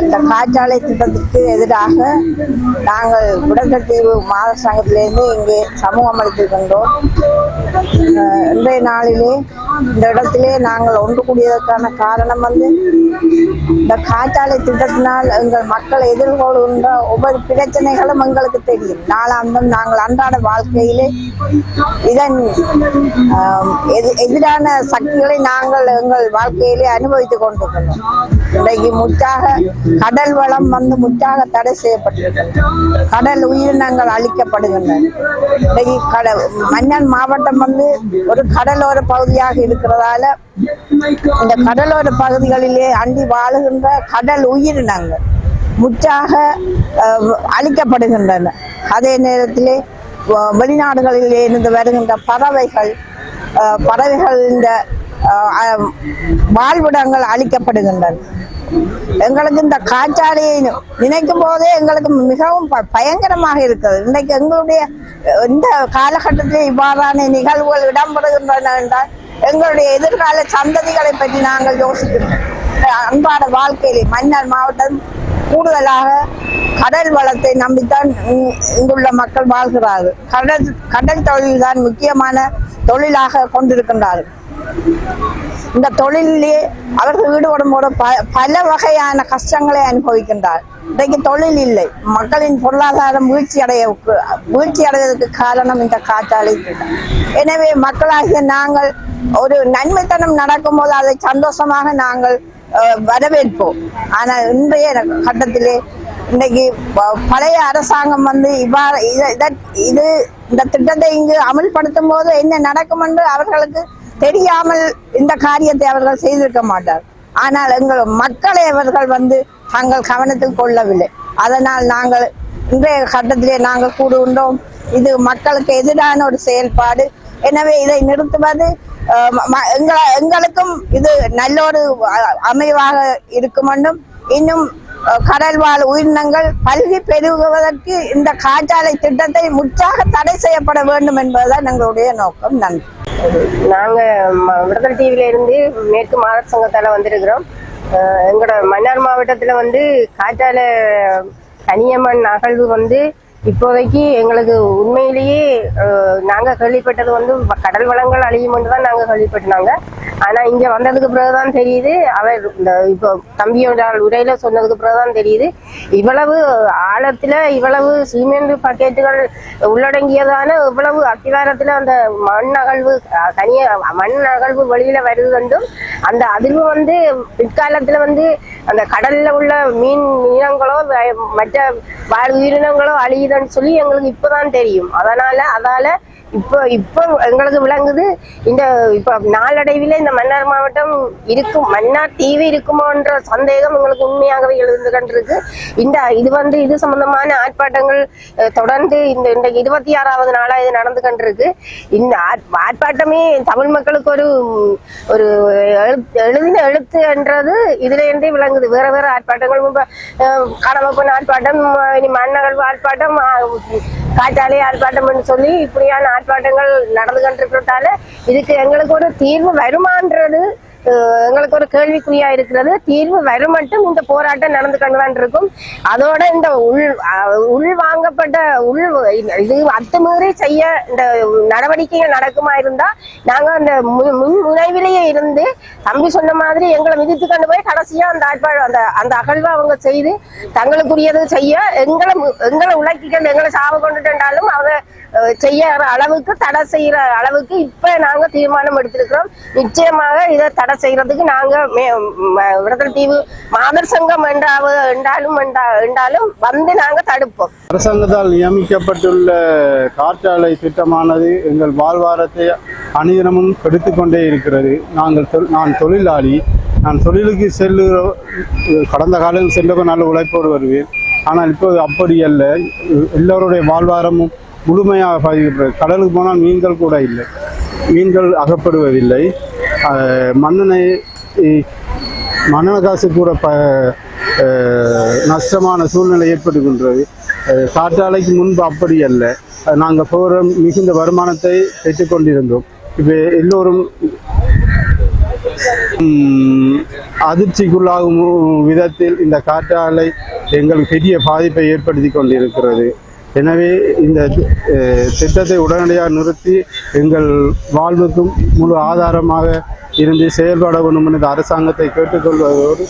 இந்த காற்றாலை திட்டத்திற்கு எதிராக நாங்கள் விடக்கத்தீவு மாத சங்கத்திலிருந்து இங்கே சமூகம் அளித்திருக்கின்றோம். இன்றைய நாளிலே இந்த இடத்திலே நாங்கள் ஒன்று கூடியதற்கான காரணம் வந்து இந்த காற்றாலை திட்டத்தினால் எங்கள் மக்கள் எதிர்கொள்கின்ற ஒவ்வொரு பிரச்சனைகளும் எங்களுக்கு தெரியும். நாளாந்தம் நாங்கள் அன்றாட வாழ்க்கையிலே இதன் எதிரான சக்திகளை நாங்கள் எங்கள் வாழ்க்கையிலே அனுபவித்துக் கொண்டிருக்கிறோம். இன்றைக்கு முற்றாக கடல் வளம் வந்து முற்றாக தடை செய்யப்பட்டிருக்கிறது. கடல் உயிரினங்கள் அழிக்கப்படுகின்றன. இன்றைக்கு கடல் மன்னன் மாவட்டம் வந்து ஒரு கடலோர பகுதியாக இருக்கிறதால இந்த கடலோர பகுதிகளிலே அண்டி வாழுகின்ற கடல் உயிரினங்கள் முற்றாக அஹ், அழிக்கப்படுகின்றன. அதே நேரத்திலே வ- வெளிநாடுகளிலே இருந்து வருகின்ற பறவைகள் பறவைகள் இந்த வாழ்விடங்கள் அழிக்கப்படுகின்றன. எங்களுக்கு இந்த காற்றாலையை நினைக்கும் போதே எங்களுக்கு மிகவும் பயங்கரமாக இருக்கிறது. இன்றைக்கு எங்களுடைய இந்த காலகட்டத்தில் இவ்வாறான நிகழ்வுகள் இடம்பெறுகின்றன என்றால் எங்களுடைய எதிர்கால சந்ததிகளை பற்றி நாங்கள் யோசிக்கிறோம். அன்பான வாழ்க்கையிலே மன்னார் மாவட்டம் கூடுதலாக கடல் வளத்தை நம்பித்தான் இங்குள்ள மக்கள் வாழ்கிறார்கள். கடல் கடல் தொழில் தான் முக்கியமான தொழிலாக கொண்டிருக்கின்றார்கள். இந்த தொழிலே அவர்கள் ஈடுபடும் போது ப- பல வகையான கஷ்டங்களை அனுபவிக்கின்றார். இன்றைக்கு தொழில் இல்லை. மக்களின் பொருளாதாரம் வீழ்ச்சி அடைய வீழ்ச்சி அடைவதற்கு காரணம் இந்த காற்றாலை. எனவே மக்களாகிய நாங்கள் ஒரு நன்மைத்தனம் நடக்கும்போது அதை சந்தோஷமாக நாங்கள் வரவேற்போம். ஆனால் இன்றைய கட்டத்திலே இன்னைக்கு ப- பழைய அரசாங்கம் வந்து இவ்வாறு இது இந்த திட்டத்தை இங்கு அமல்படுத்தும் போது என்ன நடக்கும் என்று அவர்களுக்கு தெரியாமல் இந்த காரியத்தை அவர்கள் செய்திருக்க மாட்டார். ஆனால் எங்கள் மக்களை அவர்கள் வந்து தங்கள் கவனத்தில் கொள்ளவில்லை. அதனால் நாங்கள் இன்றைய கட்டத்திலே நாங்கள் கூடுகின்றோம். இது மக்களுக்கு எதிரான ஒரு செயல்பாடு. எனவே இதை நிறுத்துவது எங்களை எங்களுக்கும் இது நல்ல ஒரு அமைவாக இருக்கும் என்றும் இன்னும் கடல் வாழ் உயிரினங்கள் பல்கி பெருகுவதற்கு இந்த காற்றாலை திட்டத்தை முற்றாக தடை செய்யப்பட வேண்டும் என்பதுதான் எங்களுடைய நோக்கம். நன்றி. நாங்கள் விடுதலை டிவில இருந்து மேற்கு மாதர் சங்கத்தால வந்திருக்கிறோம். எங்களோட மன்னார் மாவட்டத்தில் வந்து காற்றாலை கனியம்மன் அகழ்வு வந்து இப்போதைக்கு எங்களுக்கு உண்மையிலேயே நாங்கள் கேள்விப்பட்டது வந்து கடல் வளங்கள் அழியும் தான் நாங்கள் கேள்விப்பட்டாங்க ஆனால் இங்கே வந்ததுக்கு பிறகுதான் தெரியுது அவர் இந்த இப்போ தம்பியோட உரையில சொன்னதுக்கு பிறகுதான் தெரியுது. இவ்வளவு ஆழத்தில் இவ்வளவு சிமெண்ட் பாக்கெட்டுகள் உள்ளடங்கியதான இவ்வளவு அத்திவாரத்தில் அந்த மண் அகழ்வு அஹ், தனிய மண் அகழ்வு வெளியில் வருது என்றும் அந்த அதிர்வு வந்து பிற்காலத்தில் வந்து அந்த கடலில் உள்ள மீன் இனங்களோ மற்ற வாழ் உயிரினங்களோ அழியுது இல்லைன்னு சொல்லி எங்களுக்கு இப்பதான் தெரியும். அதனால அதால இப்போ இப்போ எங்களுக்கு விளங்குது இந்த இப்போ நாளடைவில் இந்த மன்னார் மாவட்டம் இருக்கும் மன்னார் தீவு இருக்குமோன்ற சந்தேகம் எங்களுக்கு உண்மையாகவே எழுந்து கண்டிருக்கு. இந்த இது வந்து இது சம்பந்தமான ஆர்ப்பாட்டங்கள் தொடர்ந்து இந்த இந்த இருபத்தி ஆறாவது நாளாக இது நடந்து கண்டிருக்கு. இந்த ஆர்ப்பாட்டமே தமிழ் மக்களுக்கு ஒரு ஒரு எழுதின எழுத்து என்றது இதுலேருந்தே விளங்குது. வேற வேற ஆர்ப்பாட்டங்கள் இப்ப, காணாம போன ஆர்ப்பாட்டம் இனி மன்னர்கள் ஆர்ப்பாட்டம் காற்றாலே ஆர்ப்பாட்டம்னு சொல்லி இப்படியான ஆர்ப்பாட்டங்கள் நடந்து கொண்டிருக்கிறதால இதுக்கு எங்களுக்கு ஒரு தீர்வு வருமான்றது எங்களுக்கு ஒரு கேள்விக்குறியா இருக்கிறது. தீர்வு வரும் மட்டும் இந்த போராட்டம் நடந்து கொண்டுதான் இருக்கும். அதோட இந்த உள் உள் வாங்கப்பட்ட உள் இது- அத்துமீறி செய்ய இந்த நடவடிக்கைகள் நடக்குமா இருந்தா நாங்க அந்த மு- முன் முனைவிலேயே இருந்து தம்பி சொன்ன மாதிரி எங்களை மிதித்து கொண்டு போய் கடைசியா அந்த ஆட்பாடு அந்த அந்த அகழ்வை அவங்க செய்து தங்களுக்குரியது செய்ய எங்களை எங்களை உழைக்கிக்கொண்டு எங்களை சாவு கொண்டுட்டாலும் அவங்க செய்யற அளவுக்கு தடை செய்யற அளவுக்கு இப்ப நாங்க தீர்மானம் எடுத்திருக்கிறோம். நிச்சயமாக இதை தடை செய்யறதுக்கு நாங்க மே- விடுதலை தீவு மாதர் சங்கம் என்றாவது என்றாலும் என்றா- என்றாலும் வந்து நாங்க தடுப்போம். அரசாங்கத்தால் நியமிக்கப்பட்டுள்ள காற்றாலை திட்டமானது எங்கள் வாழ்வாரத்தை அணிதினமும் கெடுத்துக்கொண்டே இருக்கிறது. நாங்கள் நான் தொழிலாளி. நான் தொழிலுக்கு செல்லுகிற கடந்த காலம் சென்றவர் நல்ல உழைப்போடு வருவேன். ஆனால் இப்போது அப்படி அல்ல. எல்லோருடைய வாழ்வாரமும் முழுமையாக பாதிக்கப்படுது கடலுக்கு போனால் மீன்கள் கூட இல்லை. மீன்கள் அகப்படுவதில்லை. மன்னனை மண்ணெண்ணை மண்ணெண்ண காசு கூட ப நஷ்டமான சூழ்நிலை ஏற்பட்டுகின்றது காற்றாலைக்கு முன்பு அப்படி அல்ல. நாங்கள் போகிற மிகுந்த வருமானத்தை பெற்றுக்கொண்டிருந்தோம். இப்போ எல்லோரும் அதிர்ச்சிக்குள்ளாகும் விதத்தில் இந்த காற்றாலை எங்களுக்கு பெரிய பாதிப்பை ஏற்படுத்தி கொண்டிருக்கிறது. எனவே இந்த திட்டத்தை உடனடியாக நிறுத்தி எங்கள் வாழ்வுக்கும் முழு ஆதாரமாக இருந்து செயல்பட வேண்டும் என்ற அரசாங்கத்தை கேட்டுக்கொள்வதோடு